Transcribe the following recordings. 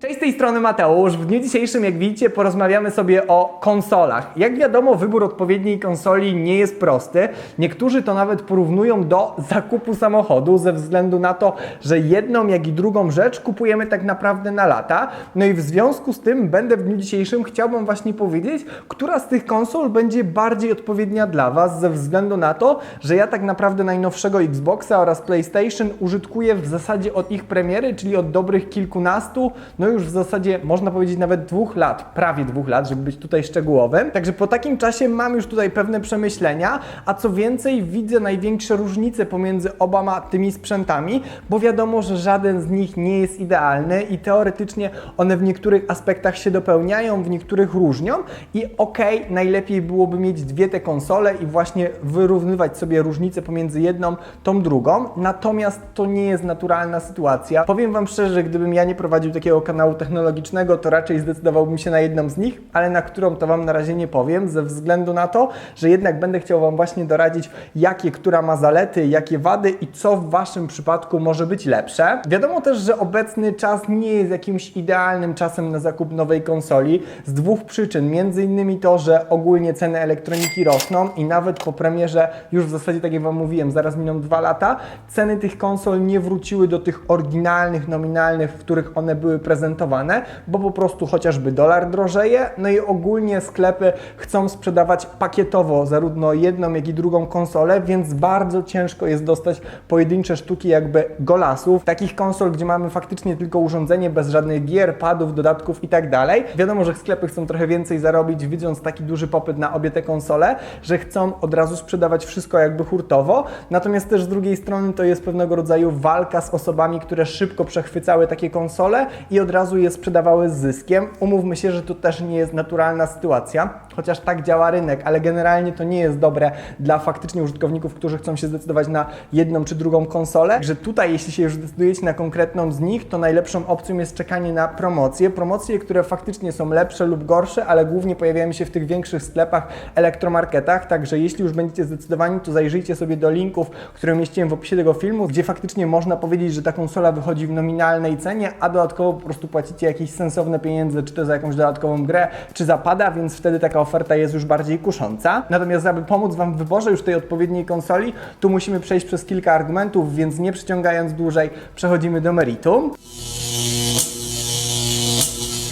Cześć, z tej strony Mateusz. W dniu dzisiejszym, jak widzicie, porozmawiamy sobie o konsolach. Jak wiadomo, wybór odpowiedniej konsoli nie jest prosty. Niektórzy to nawet porównują do zakupu samochodu ze względu na to, że jedną, jak i drugą rzecz kupujemy tak naprawdę na lata. No i w związku z tym będę w dniu dzisiejszym chciałbym właśnie powiedzieć, która z tych konsol będzie bardziej odpowiednia dla Was ze względu na to, że ja tak naprawdę najnowszego Xboxa oraz PlayStation użytkuję w zasadzie od ich premiery, czyli od dobrych kilkunastu, no już w zasadzie można powiedzieć nawet dwóch lat, prawie dwóch lat, żeby być tutaj szczegółowym. Także po takim czasie mam już tutaj pewne przemyślenia, a co więcej widzę największe różnice pomiędzy obama tymi sprzętami, bo wiadomo, że żaden z nich nie jest idealny i teoretycznie one w niektórych aspektach się dopełniają, w niektórych różnią i okej, najlepiej byłoby mieć dwie te konsole i właśnie wyrównywać sobie różnice pomiędzy jedną, tą drugą, natomiast to nie jest naturalna sytuacja. Powiem Wam szczerze, że gdybym ja nie prowadził takiego kanału technologicznego, to raczej zdecydowałbym się na jedną z nich, ale na którą to Wam na razie nie powiem, ze względu na to, że jednak będę chciał Wam właśnie doradzić, jakie która ma zalety, jakie wady i co w Waszym przypadku może być lepsze. Wiadomo też, że obecny czas nie jest jakimś idealnym czasem na zakup nowej konsoli z dwóch przyczyn. Między innymi to, że ogólnie ceny elektroniki rosną i nawet po premierze, już w zasadzie tak jak Wam mówiłem, zaraz miną dwa lata, ceny tych konsol nie wróciły do tych oryginalnych, nominalnych, w których one były prezentowane, bo po prostu chociażby dolar drożeje, no i ogólnie sklepy chcą sprzedawać pakietowo zarówno jedną, jak i drugą konsolę, więc bardzo ciężko jest dostać pojedyncze sztuki jakby golasów, takich konsol, gdzie mamy faktycznie tylko urządzenie bez żadnych gier, padów, dodatków i tak dalej. Wiadomo, że sklepy chcą trochę więcej zarobić, widząc taki duży popyt na obie te konsole, że chcą od razu sprzedawać wszystko jakby hurtowo, natomiast też z drugiej strony to jest pewnego rodzaju walka z osobami, które szybko przechwycały takie konsole i od razu je sprzedawały z zyskiem. Umówmy się, że to też nie jest naturalna sytuacja, chociaż tak działa rynek, ale generalnie to nie jest dobre dla faktycznie użytkowników, którzy chcą się zdecydować na jedną czy drugą konsolę, że tutaj jeśli się już zdecydujecie na konkretną z nich, to najlepszą opcją jest czekanie na promocje. Promocje, które faktycznie są lepsze lub gorsze, ale głównie pojawiają się w tych większych sklepach, elektromarketach, także jeśli już będziecie zdecydowani, to zajrzyjcie sobie do linków, które umieściłem w opisie tego filmu, gdzie faktycznie można powiedzieć, że ta konsola wychodzi w nominalnej cenie, a dodatkowo po prostu płacicie jakieś sensowne pieniądze, czy to za jakąś dodatkową grę, czy zapada, więc wtedy taka oferta jest już bardziej kusząca. Natomiast aby pomóc Wam w wyborze już tej odpowiedniej konsoli, tu musimy przejść przez kilka argumentów, więc nie przyciągając dłużej, przechodzimy do meritum.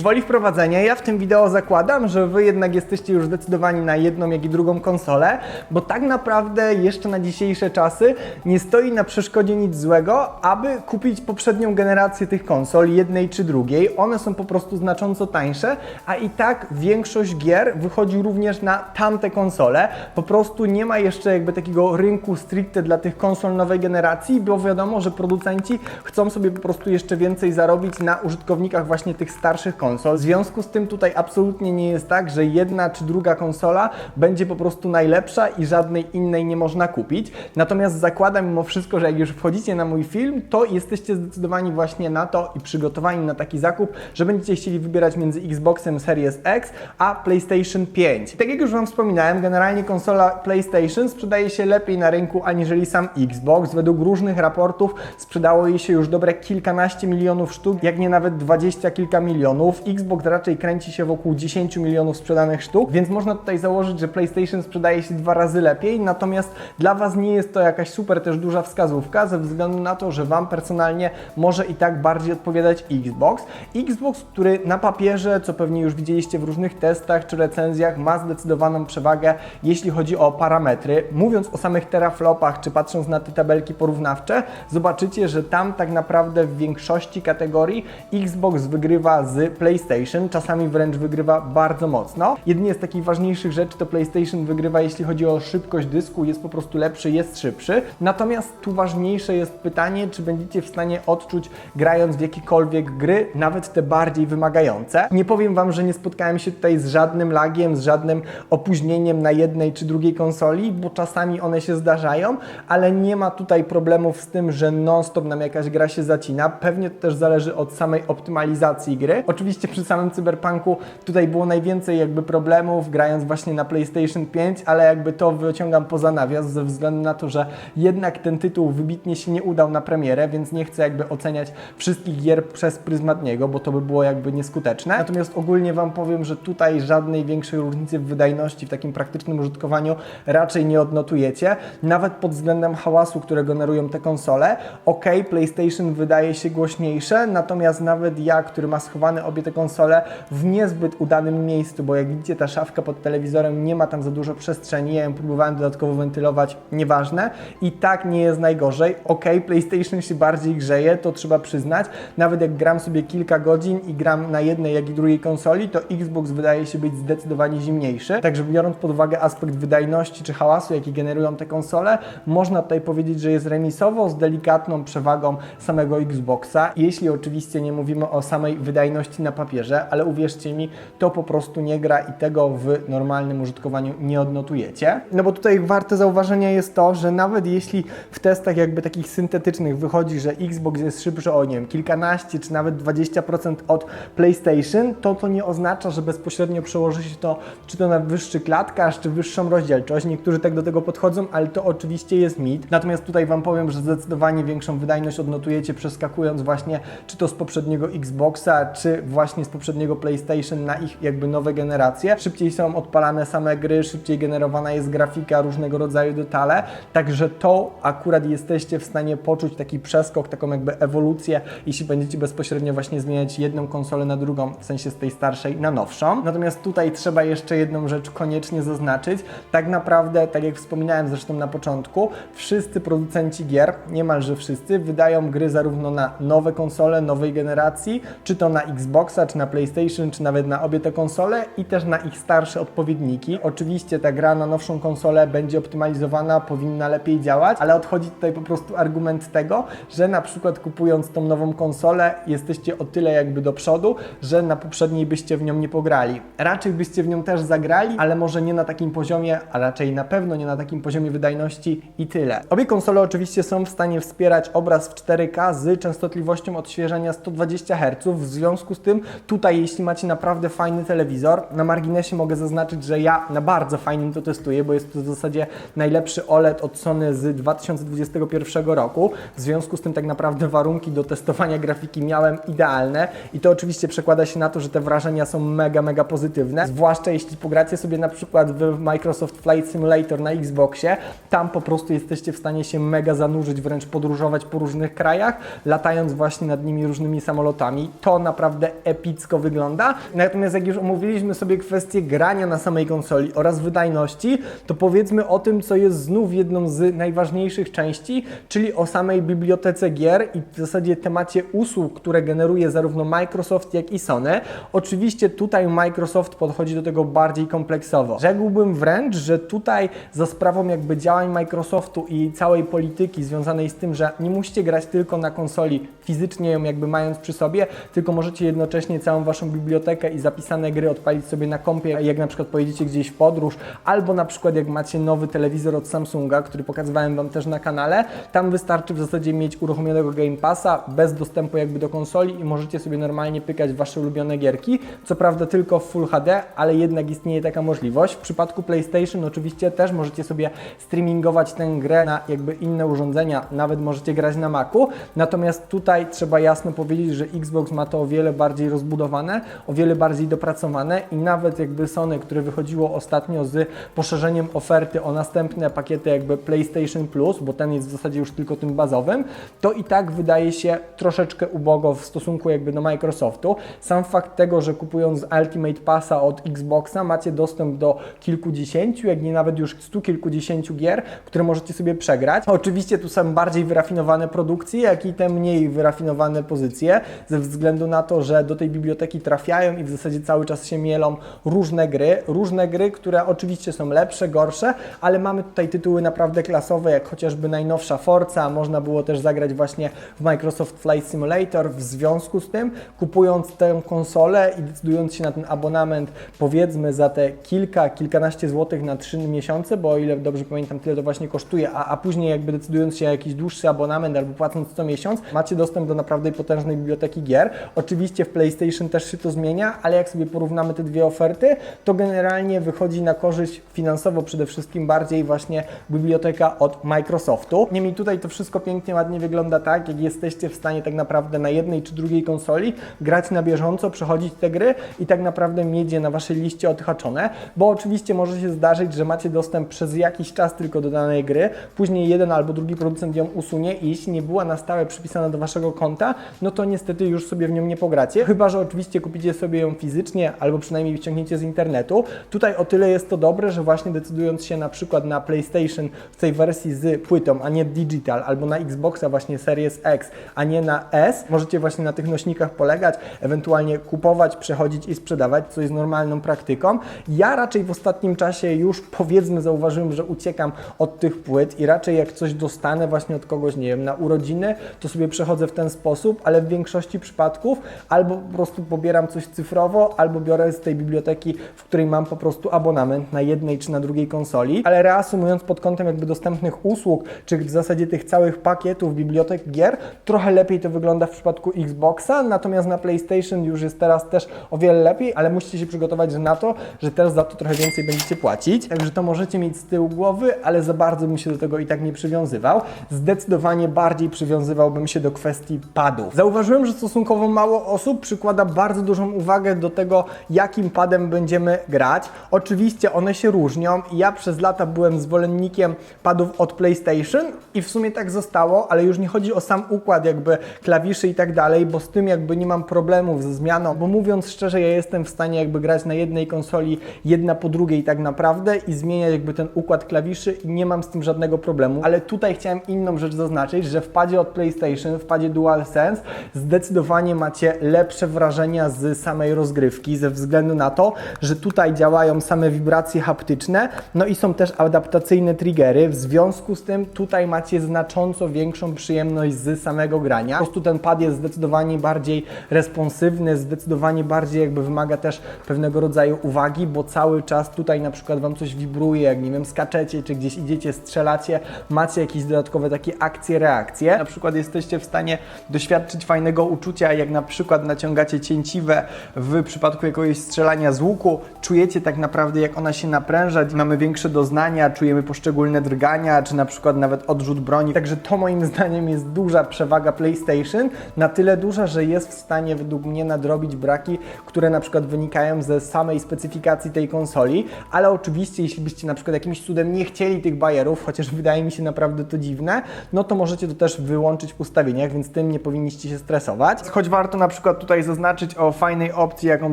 Woli wprowadzenia, ja w tym wideo zakładam, że Wy jednak jesteście już zdecydowani na jedną, jak i drugą konsolę, bo tak naprawdę jeszcze na dzisiejsze czasy nie stoi na przeszkodzie nic złego, aby kupić poprzednią generację tych konsol, jednej czy drugiej. One są po prostu znacząco tańsze, a i tak większość gier wychodzi również na tamte konsole. Po prostu nie ma jeszcze jakby takiego rynku stricte dla tych konsol nowej generacji, bo wiadomo, że producenci chcą sobie po prostu jeszcze więcej zarobić na użytkownikach właśnie tych starszych konsol konsol. W związku z tym tutaj absolutnie nie jest tak, że jedna czy druga konsola będzie po prostu najlepsza i żadnej innej nie można kupić. Natomiast zakładam mimo wszystko, że jak już wchodzicie na mój film, to jesteście zdecydowani właśnie na to i przygotowani na taki zakup, że będziecie chcieli wybierać między Xboxem Series X a PlayStation 5. Tak jak już Wam wspominałem, generalnie konsola PlayStation sprzedaje się lepiej na rynku aniżeli sam Xbox. Według różnych raportów sprzedało jej się już dobre kilkanaście milionów sztuk, jak nie nawet dwadzieścia kilka milionów. Xbox raczej kręci się wokół 10 milionów sprzedanych sztuk, więc można tutaj założyć, że PlayStation sprzedaje się dwa razy lepiej, natomiast dla Was nie jest to jakaś super też duża wskazówka, ze względu na to, że Wam personalnie może i tak bardziej odpowiadać Xbox. Xbox, który na papierze, co pewnie już widzieliście w różnych testach czy recenzjach, ma zdecydowaną przewagę, jeśli chodzi o parametry. Mówiąc o samych teraflopach, czy patrząc na te tabelki porównawcze, zobaczycie, że tam tak naprawdę w większości kategorii Xbox wygrywa z PlayStation PlayStation, czasami wręcz wygrywa bardzo mocno. Jedynie z takich ważniejszych rzeczy to PlayStation wygrywa, jeśli chodzi o szybkość dysku, jest po prostu lepszy, jest szybszy. Natomiast tu ważniejsze jest pytanie, czy będziecie w stanie odczuć, grając w jakiekolwiek gry, nawet te bardziej wymagające. Nie powiem Wam, że nie spotkałem się tutaj z żadnym lagiem, z żadnym opóźnieniem na jednej czy drugiej konsoli, bo czasami one się zdarzają, ale nie ma tutaj problemów z tym, że non-stop nam jakaś gra się zacina. Pewnie to też zależy od samej optymalizacji gry. Oczywiście przy samym Cyberpunku tutaj było najwięcej jakby problemów grając właśnie na PlayStation 5, ale jakby to wyciągam poza nawias ze względu na to, że jednak ten tytuł wybitnie się nie udał na premierę, więc nie chcę jakby oceniać wszystkich gier przez pryzmat niego, bo to by było jakby nieskuteczne. Natomiast ogólnie Wam powiem, że tutaj żadnej większej różnicy w wydajności w takim praktycznym użytkowaniu raczej nie odnotujecie, nawet pod względem hałasu, które generują te konsole. Ok, PlayStation wydaje się głośniejsze, natomiast nawet ja, który ma schowane obie te konsole w niezbyt udanym miejscu, bo jak widzicie, ta szafka pod telewizorem nie ma tam za dużo przestrzeni, ja ją próbowałem dodatkowo wentylować, nieważne. I tak nie jest najgorzej. Ok, PlayStation się bardziej grzeje, to trzeba przyznać. Nawet jak gram sobie kilka godzin i gram na jednej, jak i drugiej konsoli, to Xbox wydaje się być zdecydowanie zimniejszy. Także biorąc pod uwagę aspekt wydajności czy hałasu, jaki generują te konsole, można tutaj powiedzieć, że jest remisowo z delikatną przewagą samego Xboxa. Jeśli oczywiście nie mówimy o samej wydajności na papierze, ale uwierzcie mi, to po prostu nie gra i tego w normalnym użytkowaniu nie odnotujecie. No bo tutaj warte zauważenia jest to, że nawet jeśli w testach jakby takich syntetycznych wychodzi, że Xbox jest szybszy o nie wiem, kilkanaście czy nawet 20% od PlayStation, to to nie oznacza, że bezpośrednio przełoży się to czy to na wyższy klatkarz, czy wyższą rozdzielczość. Niektórzy tak do tego podchodzą, ale to oczywiście jest mit. Natomiast tutaj Wam powiem, że zdecydowanie większą wydajność odnotujecie przeskakując właśnie czy to z poprzedniego Xboxa, czy właśnie z poprzedniego PlayStation na ich jakby nowe generacje. Szybciej są odpalane same gry, szybciej generowana jest grafika, różnego rodzaju detale, także to akurat jesteście w stanie poczuć taki przeskok, taką jakby ewolucję, jeśli będziecie bezpośrednio właśnie zmieniać jedną konsolę na drugą, w sensie z tej starszej na nowszą. Natomiast tutaj trzeba jeszcze jedną rzecz koniecznie zaznaczyć. Tak naprawdę, tak jak wspominałem zresztą na początku, wszyscy producenci gier, niemalże wszyscy, wydają gry zarówno na nowe konsole, nowej generacji, czy to na Xboxa, czy na PlayStation, czy nawet na obie te konsole i też na ich starsze odpowiedniki. Oczywiście ta gra na nowszą konsolę będzie optymalizowana, powinna lepiej działać, ale odchodzi tutaj po prostu argument tego, że na przykład kupując tą nową konsolę jesteście o tyle jakby do przodu, że na poprzedniej byście w nią nie pograli. Raczej byście w nią też zagrali, ale może nie na takim poziomie, a raczej na pewno nie na takim poziomie wydajności i tyle. Obie konsole oczywiście są w stanie wspierać obraz w 4K z częstotliwością odświeżania 120 Hz. W związku z tym tutaj jeśli macie naprawdę fajny telewizor, na marginesie mogę zaznaczyć, że ja na bardzo fajnym to testuję, bo jest to w zasadzie najlepszy OLED od Sony z 2021 roku. W związku z tym tak naprawdę warunki do testowania grafiki miałem idealne i to oczywiście przekłada się na to, że te wrażenia są mega, mega pozytywne. Zwłaszcza jeśli pogracie sobie na przykład w Microsoft Flight Simulator na Xboxie, tam po prostu jesteście w stanie się mega zanurzyć, wręcz podróżować po różnych krajach, latając właśnie nad nimi różnymi samolotami. To naprawdę epicko wygląda. Natomiast jak już omówiliśmy sobie kwestię grania na samej konsoli oraz wydajności, to powiedzmy o tym, co jest znów jedną z najważniejszych części, czyli o samej bibliotece gier i w zasadzie temacie usług, które generuje zarówno Microsoft, jak i Sony. Oczywiście tutaj Microsoft podchodzi do tego bardziej kompleksowo. Rzekłbym wręcz, że tutaj za sprawą jakby działań Microsoftu i całej polityki związanej z tym, że nie musicie grać tylko na konsoli, fizycznie ją jakby mając przy sobie, tylko możecie jednocześnie całą waszą bibliotekę i zapisane gry odpalić sobie na kompie, jak na przykład pojedziecie gdzieś w podróż, albo na przykład jak macie nowy telewizor od Samsunga, który pokazywałem Wam też na kanale, tam wystarczy w zasadzie mieć uruchomionego Game Passa bez dostępu jakby do konsoli i możecie sobie normalnie pykać Wasze ulubione gierki, co prawda tylko w Full HD, ale jednak istnieje taka możliwość. W przypadku PlayStation oczywiście też możecie sobie streamingować tę grę na jakby inne urządzenia, nawet możecie grać na Macu, natomiast tutaj trzeba jasno powiedzieć, że Xbox ma to o wiele bardziej rozbudowane, o wiele bardziej dopracowane i nawet jakby Sony, które wychodziło ostatnio z poszerzeniem oferty o następne pakiety jakby PlayStation Plus, bo ten jest w zasadzie już tylko tym bazowym, to i tak wydaje się troszeczkę ubogo w stosunku jakby do Microsoftu. Sam fakt tego, że kupując Ultimate Passa od Xboxa macie dostęp do kilkudziesięciu, jak nie nawet już stu kilkudziesięciu gier, które możecie sobie przegrać. Oczywiście tu są bardziej wyrafinowane produkcje, jak i te mniej wyrafinowane pozycje, ze względu na to, że do tej biblioteki trafiają i w zasadzie cały czas się mielą różne gry, różne gry, które oczywiście są lepsze, gorsze, ale mamy tutaj tytuły naprawdę klasowe, jak chociażby najnowsza Forza, można było też zagrać właśnie w Microsoft Flight Simulator. W związku z tym, kupując tę konsolę i decydując się na ten abonament, powiedzmy za te kilka, kilkanaście złotych na trzy miesiące, bo o ile dobrze pamiętam, tyle to właśnie kosztuje, a, a później jakby decydując się na jakiś dłuższy abonament albo płacąc co miesiąc, macie dostęp do naprawdę potężnej biblioteki gier. Oczywiście w PlayStation PlayStation też się to zmienia, ale jak sobie porównamy te dwie oferty, to generalnie wychodzi na korzyść finansowo przede wszystkim bardziej właśnie biblioteka od Microsoftu. Niemniej tutaj to wszystko pięknie, ładnie wygląda tak, jak jesteście w stanie tak naprawdę na jednej czy drugiej konsoli grać na bieżąco, przechodzić te gry i tak naprawdę mieć je na waszej liście odhaczone, bo oczywiście może się zdarzyć, że macie dostęp przez jakiś czas tylko do danej gry, później jeden albo drugi producent ją usunie i jeśli nie była na stałe przypisana do waszego konta, no to niestety już sobie w nią nie pogracie, chyba że oczywiście kupicie sobie ją fizycznie albo przynajmniej wyciągniecie z internetu. Tutaj o tyle jest to dobre, że właśnie decydując się na przykład na PlayStation w tej wersji z płytą, a nie digital, albo na Xboxa właśnie Series X, a nie na S, możecie właśnie na tych nośnikach polegać, ewentualnie kupować, przechodzić i sprzedawać, co jest normalną praktyką. Ja raczej w ostatnim czasie już powiedzmy zauważyłem, że uciekam od tych płyt i raczej jak coś dostanę właśnie od kogoś, nie wiem, na urodziny, to sobie przechodzę w ten sposób, ale w większości przypadków albo po prostu pobieram coś cyfrowo, albo biorę z tej biblioteki, w której mam po prostu abonament na jednej czy na drugiej konsoli. Ale reasumując pod kątem jakby dostępnych usług, czy w zasadzie tych całych pakietów bibliotek gier, trochę lepiej to wygląda w przypadku Xboxa, natomiast na PlayStation już jest teraz też o wiele lepiej, ale musicie się przygotować na to, że też za to trochę więcej będziecie płacić. Także to możecie mieć z tyłu głowy, ale za bardzo bym się do tego i tak nie przywiązywał. Zdecydowanie bardziej przywiązywałbym się do kwestii padów. Zauważyłem, że stosunkowo mało osób przykłada bardzo dużą uwagę do tego, jakim padem będziemy grać. Oczywiście one się różnią ja przez lata byłem zwolennikiem padów od PlayStation i w sumie tak zostało, ale już nie chodzi o sam układ jakby klawiszy i tak dalej, bo z tym jakby nie mam problemów ze zmianą, bo mówiąc szczerze, ja jestem w stanie jakby grać na jednej konsoli jedna po drugiej tak naprawdę i zmieniać jakby ten układ klawiszy i nie mam z tym żadnego problemu, ale tutaj chciałem inną rzecz zaznaczyć, że w padzie od PlayStation, w padzie DualSense zdecydowanie macie lepsze wrażenia z samej rozgrywki ze względu na to, że tutaj działają same wibracje haptyczne, no i są też adaptacyjne triggery, w związku z tym tutaj macie znacząco większą przyjemność z samego grania. Po prostu ten pad jest zdecydowanie bardziej responsywny, zdecydowanie bardziej jakby wymaga też pewnego rodzaju uwagi, bo cały czas tutaj na przykład Wam coś wibruje, jak nie wiem, skaczecie, czy gdzieś idziecie, strzelacie, macie jakieś dodatkowe takie akcje, reakcje. Na przykład jesteście w stanie doświadczyć fajnego uczucia, jak na przykład naciągacie cięciwę w przypadku jakiegoś strzelania z łuku, czujecie tak naprawdę jak ona się napręża, mamy większe doznania, czujemy poszczególne drgania, czy na przykład nawet odrzut broni. Także to moim zdaniem jest duża przewaga PlayStation, na tyle duża, że jest w stanie według mnie nadrobić braki, które na przykład wynikają ze samej specyfikacji tej konsoli, ale oczywiście jeśli byście na przykład jakimś cudem nie chcieli tych bajerów, chociaż wydaje mi się naprawdę to dziwne, no to możecie to też wyłączyć w ustawieniach, więc tym nie powinniście się stresować. Choć warto na przykład tutaj zaznaczyć o fajnej opcji, jaką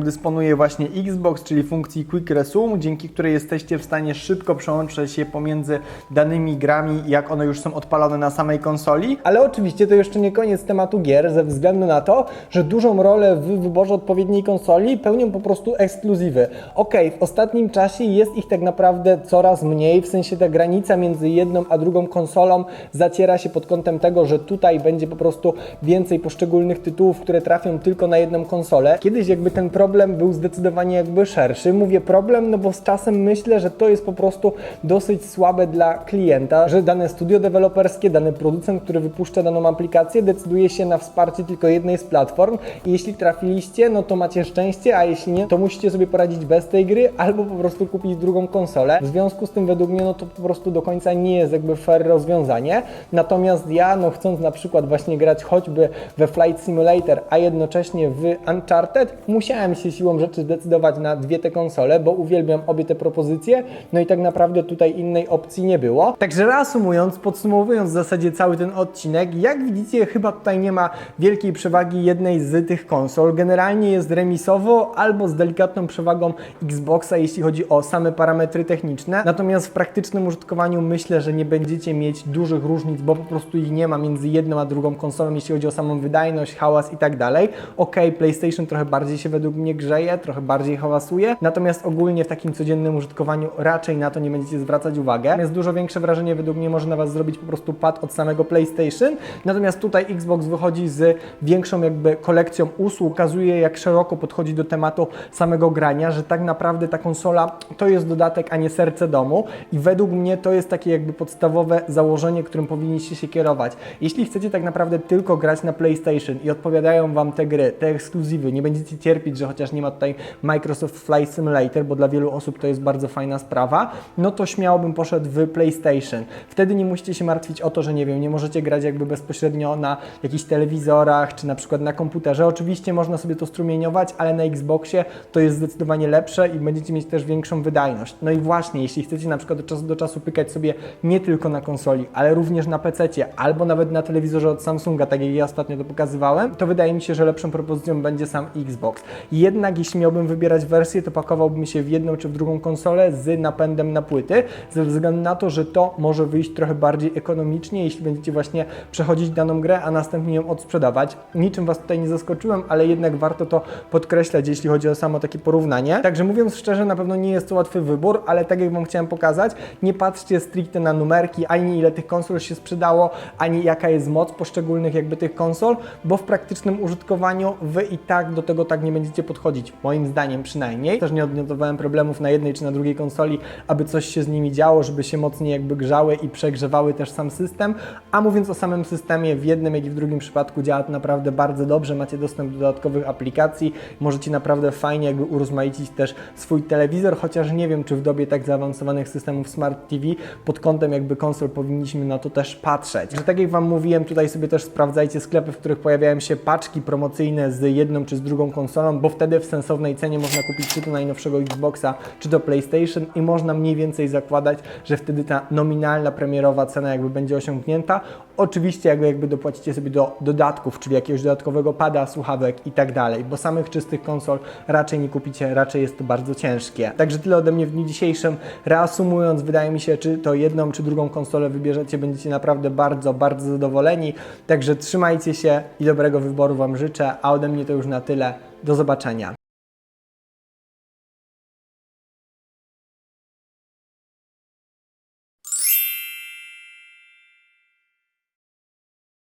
dysponuje właśnie Xbox, czyli funkcji Quick Resume, dzięki której jesteście w stanie szybko przełączać się pomiędzy danymi grami, jak one już są odpalone na samej konsoli. Ale oczywiście to jeszcze nie koniec tematu gier, ze względu na to, że dużą rolę w wyborze odpowiedniej konsoli pełnią po prostu ekskluzywy. Ok, w ostatnim czasie jest ich tak naprawdę coraz mniej, w sensie ta granica między jedną a drugą konsolą zaciera się pod kątem tego, że tutaj będzie po prostu więcej poszczególnych tytułów, które trafią tylko na jedną konsolę. Kiedyś jakby ten problem był zdecydowanie jakby szerszy. Mówię problem, no bo z czasem myślę, że to jest po prostu dosyć słabe dla klienta, że dane studio deweloperskie, dany producent, który wypuszcza daną aplikację, decyduje się na wsparcie tylko jednej z platform i jeśli trafiliście, no to macie szczęście, a jeśli nie, to musicie sobie poradzić bez tej gry albo po prostu kupić drugą konsolę. W związku z tym według mnie, no to po prostu do końca nie jest jakby fair rozwiązanie. Natomiast ja, no chcąc na przykład właśnie grać choćby we Flight Simulator, a jednocześnie w Uncharted, musiałem się siłą rzeczy zdecydować na dwie te konsole, bo uwielbiam obie te propozycje, no i tak naprawdę tutaj innej opcji nie było. Także reasumując, podsumowując w zasadzie cały ten odcinek, jak widzicie, chyba tutaj nie ma wielkiej przewagi jednej z tych konsol. Generalnie jest remisowo albo z delikatną przewagą Xboxa, jeśli chodzi o same parametry techniczne. Natomiast w praktycznym użytkowaniu myślę, że nie będziecie mieć dużych różnic, bo po prostu ich nie ma między jedną a drugą konsolą, jeśli chodzi o samą wydajność, hałas i tak dalej. Ok, PlayStation trochę bardziej się według mnie grzeje, trochę bardziej hałasuje, natomiast ogólnie w takim codziennym użytkowaniu raczej na to nie będziecie zwracać uwagę. Jest dużo większe wrażenie według mnie może na Was zrobić po prostu pad od samego PlayStation, natomiast tutaj Xbox wychodzi z większą jakby kolekcją usług, pokazuje jak szeroko podchodzi do tematu samego grania, że tak naprawdę ta konsola to jest dodatek, a nie serce domu i według mnie to jest takie jakby podstawowe założenie, którym powinniście się kierować. Jeśli chcecie tak naprawdę tylko grać na PlayStation i odpowiadają Wam te gry, te ekskluzywy, nie będziecie cierpieć, że chociaż nie ma tutaj Microsoft Flight Simulator, bo dla wielu osób to jest bardzo fajna sprawa, no to śmiało bym poszedł w PlayStation. Wtedy nie musicie się martwić o to, że nie wiem, nie możecie grać jakby bezpośrednio na jakichś telewizorach, czy na przykład na komputerze. Oczywiście można sobie to strumieniować, ale na Xboxie to jest zdecydowanie lepsze i będziecie mieć też większą wydajność. No i właśnie, jeśli chcecie na przykład od czasu do czasu pykać sobie nie tylko na konsoli, ale również na PC, albo nawet na telewizorze od Samsunga, tak jak ja ostatnio to pokazywałem, to wydaje mi się, że lepszą propozycją będzie sam Xbox. Jednak jeśli miałbym wybierać wersję, to pakowałbym się w jedną czy w drugą konsolę z napędem na płyty, ze względu na to, że to może wyjść trochę bardziej ekonomicznie, jeśli będziecie właśnie przechodzić daną grę, a następnie ją odsprzedawać. Niczym Was tutaj nie zaskoczyłem, ale jednak warto to podkreślać, jeśli chodzi o samo takie porównanie. Także mówiąc szczerze, na pewno nie jest to łatwy wybór, ale tak jak Wam chciałem pokazać, nie patrzcie stricte na numerki, ani ile tych konsol się sprzedało, ani jaka jest moc poszczególnych jakby tych konsol, bo w praktycznym użytkowaniu Wy i tak do tego tak nie będziecie podchodzić, moim zdaniem przynajmniej. Też nie odnotowałem problemów na jednej czy na drugiej konsoli, aby coś się z nimi działo, żeby się mocniej jakby grzały i przegrzewały też sam system, a mówiąc o samym systemie, w jednym jak i w drugim przypadku działa to naprawdę bardzo dobrze, macie dostęp do dodatkowych aplikacji, możecie naprawdę fajnie jakby urozmaicić też swój telewizor, chociaż nie wiem, czy w dobie tak zaawansowanych systemów Smart TV pod kątem jakby konsol powinniśmy na to też patrzeć. Że tak jak Wam mówiłem, tutaj sobie też sprawdzajcie sklepy, w których pojawiają się paczki promocyjne z jedną czy z drugą konsolą, bo wtedy w sensownej cenie można kupić czy to najnowszego Xboxa, czy to PlayStation i można mniej więcej zakładać, że wtedy ta nominalna premierowa cena jakby będzie osiągnięta. Oczywiście jakby, jakby dopłacicie sobie do dodatków, czyli jakiegoś dodatkowego pada, słuchawek i tak dalej, bo samych czystych konsol raczej nie kupicie, raczej jest to bardzo ciężkie. Także tyle ode mnie w dniu dzisiejszym. Reasumując, wydaje mi się, czy to jedną, czy drugą konsolę wybierzecie, będziecie naprawdę bardzo, bardzo zadowoleni. Także trzymajcie się i dobrego wyboru Wam życzę, a ode mnie to już na tyle. Do zobaczenia.